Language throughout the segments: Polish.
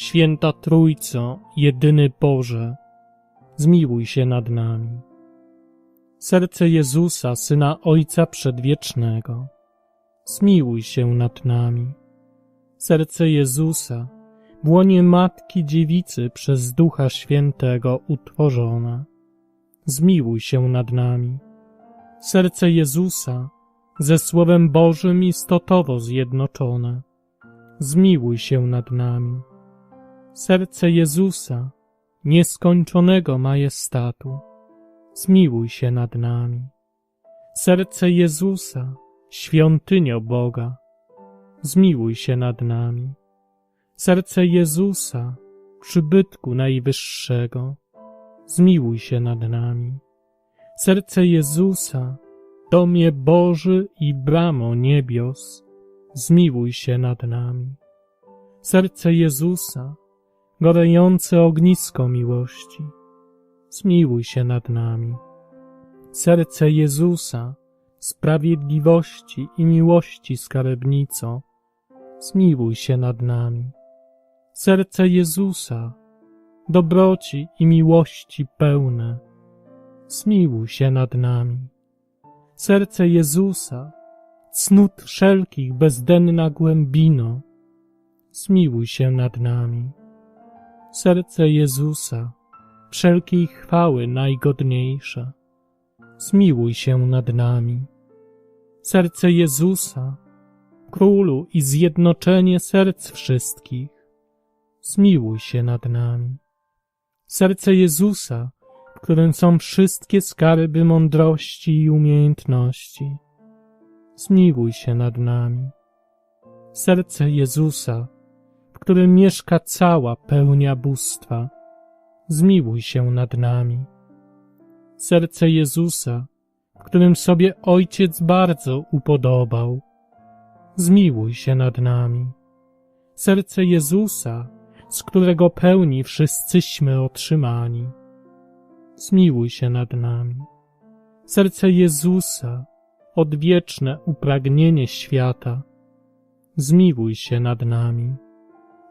Święta Trójco, jedyny Boże, zmiłuj się nad nami. Serce Jezusa, Syna Ojca Przedwiecznego, zmiłuj się nad nami. Serce Jezusa, w łonie Matki Dziewicy przez Ducha Świętego utworzone, zmiłuj się nad nami. Serce Jezusa, ze Słowem Bożym istotowo zjednoczone, zmiłuj się nad nami. Serce Jezusa, nieskończonego majestatu, zmiłuj się nad nami. Serce Jezusa, świątynio Boga, zmiłuj się nad nami. Serce Jezusa, przybytku Najwyższego, zmiłuj się nad nami. Serce Jezusa, domie Boży i bramo niebios, zmiłuj się nad nami. Serce Jezusa, gorejące ognisko miłości, zmiłuj się nad nami. Serce Jezusa, sprawiedliwości i miłości skarbnico, zmiłuj się nad nami. Serce Jezusa, dobroci i miłości pełne, zmiłuj się nad nami. Serce Jezusa, cnót wszelkich bezdenna głębino, zmiłuj się nad nami. Serce Jezusa, wszelkiej chwały najgodniejsze, zmiłuj się nad nami. Serce Jezusa, Królu i zjednoczenie serc wszystkich, zmiłuj się nad nami. Serce Jezusa, w którym są wszystkie skarby mądrości i umiejętności, zmiłuj się nad nami. Serce Jezusa, w którym mieszka cała pełnia bóstwa, zmiłuj się nad nami. Serce Jezusa, w którym sobie Ojciec bardzo upodobał, zmiłuj się nad nami. Serce Jezusa, z którego pełni wszyscyśmy otrzymani, zmiłuj się nad nami. Serce Jezusa, odwieczne upragnienie świata, zmiłuj się nad nami.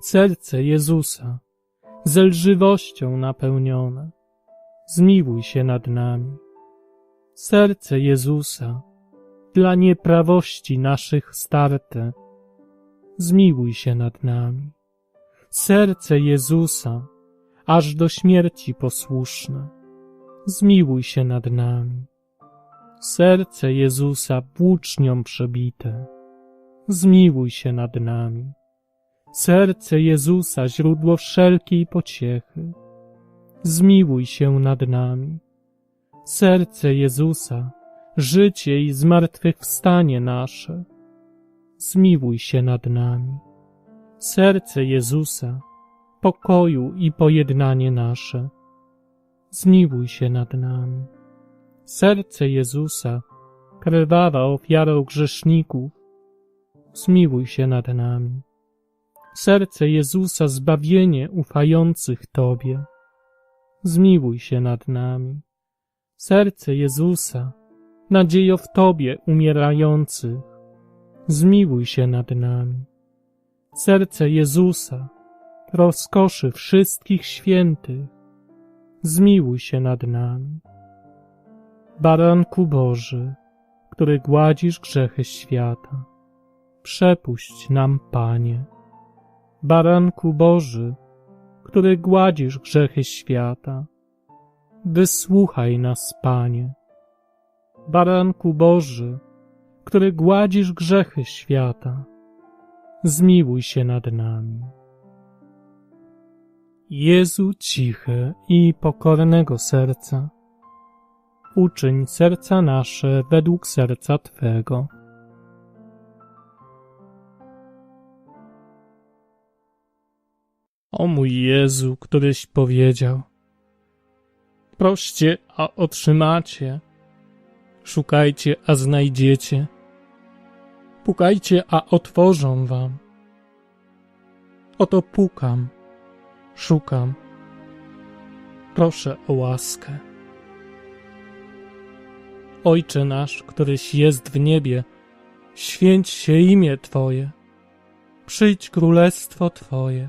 Serce Jezusa, ze lżywością napełnione, zmiłuj się nad nami. Serce Jezusa, dla nieprawości naszych starte, zmiłuj się nad nami. Serce Jezusa, aż do śmierci posłuszne, zmiłuj się nad nami. Serce Jezusa włócznią przebite, zmiłuj się nad nami. Serce Jezusa, źródło wszelkiej pociechy, zmiłuj się nad nami. Serce Jezusa, życie i zmartwychwstanie nasze, zmiłuj się nad nami. Serce Jezusa, pokoju i pojednanie nasze, zmiłuj się nad nami. Serce Jezusa, krwawa ofiara grzeszników, zmiłuj się nad nami. Serce Jezusa, zbawienie ufających Tobie, zmiłuj się nad nami. Serce Jezusa, nadziejo w Tobie umierających, zmiłuj się nad nami. Serce Jezusa, rozkoszy wszystkich świętych, zmiłuj się nad nami. Baranku Boży, który gładzisz grzechy świata, przepuść nam, Panie. Baranku Boży, który gładzisz grzechy świata, wysłuchaj nas, Panie. Baranku Boży, który gładzisz grzechy świata, zmiłuj się nad nami. Jezu cichy i pokornego serca, uczyń serca nasze według serca Twego. O mój Jezu, któryś powiedział: Proście, a otrzymacie, szukajcie, a znajdziecie, pukajcie, a otworzą wam. Oto pukam, szukam, proszę o łaskę. Ojcze nasz, któryś jest w niebie, święć się imię Twoje, przyjdź królestwo Twoje,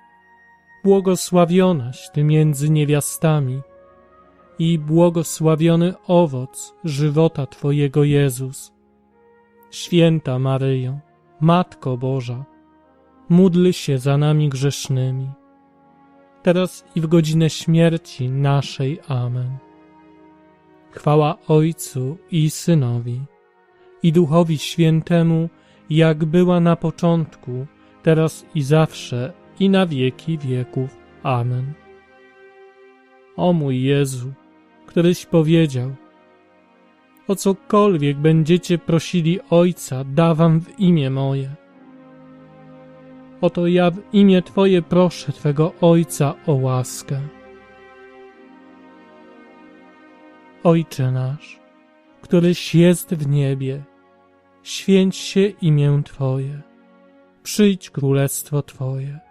błogosławionaś Ty między niewiastami i błogosławiony owoc żywota Twojego Jezus. Święta Maryjo, Matko Boża, módl się za nami grzesznymi, teraz i w godzinę śmierci naszej. Amen. Chwała Ojcu i Synowi i Duchowi Świętemu, jak była na początku, teraz i zawsze, i na wieki wieków. Amen. O mój Jezu, któryś powiedział, o cokolwiek będziecie prosili Ojca, dawam w imię moje. Oto ja w imię Twoje proszę Twego Ojca o łaskę. Ojcze nasz, któryś jest w niebie, święć się imię Twoje, przyjdź królestwo Twoje,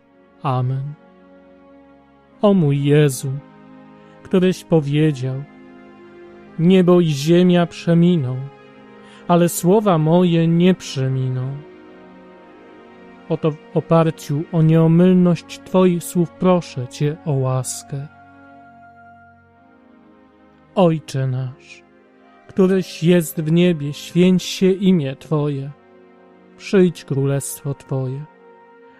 Amen. O mój Jezu, któryś powiedział, niebo i ziemia przeminą, ale słowa moje nie przeminą. Oto w oparciu o nieomylność Twoich słów proszę Cię o łaskę. Ojcze nasz, któryś jest w niebie, święć się imię Twoje. Przyjdź królestwo Twoje.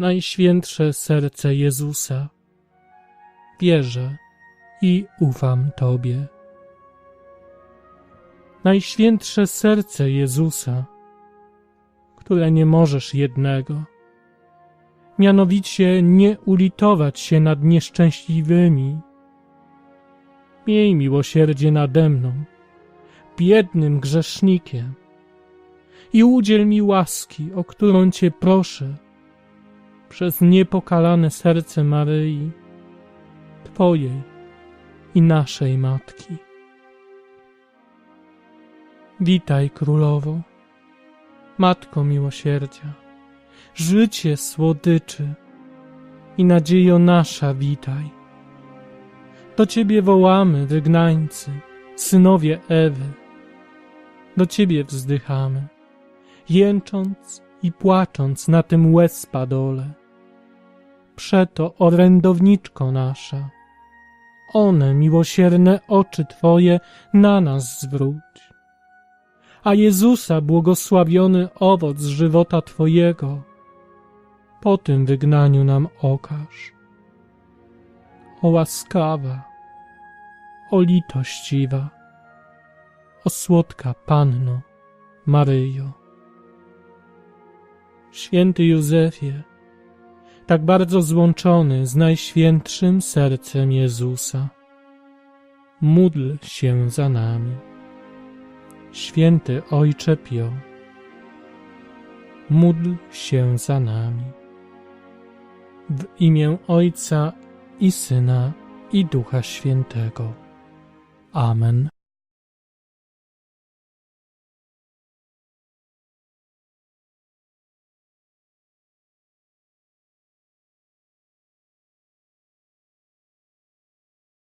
Najświętsze serce Jezusa, wierzę i ufam Tobie. Najświętsze serce Jezusa, które nie możesz jednego, mianowicie nie ulitować się nad nieszczęśliwymi. Miej miłosierdzie nade mną, biednym grzesznikiem, i udziel mi łaski, o którą Cię proszę, przez niepokalane serce Maryi, Twojej i naszej Matki. Witaj, Królowo, Matko miłosierdzia, życie słodyczy i nadziejo nasza witaj. Do Ciebie wołamy, wygnańcy, synowie Ewy, do Ciebie wzdychamy, jęcząc i płacząc na tym łez spadole. Przeto, orędowniczko nasza, one miłosierne oczy Twoje na nas zwróć. A Jezusa błogosławiony owoc żywota Twojego, po tym wygnaniu nam okaż. O łaskawa, o litościwa, o słodka Panno Maryjo. Święty Józefie, tak bardzo złączony z Najświętszym Sercem Jezusa, módl się za nami. Święty Ojcze Pio, módl się za nami. W imię Ojca i Syna i Ducha Świętego. Amen.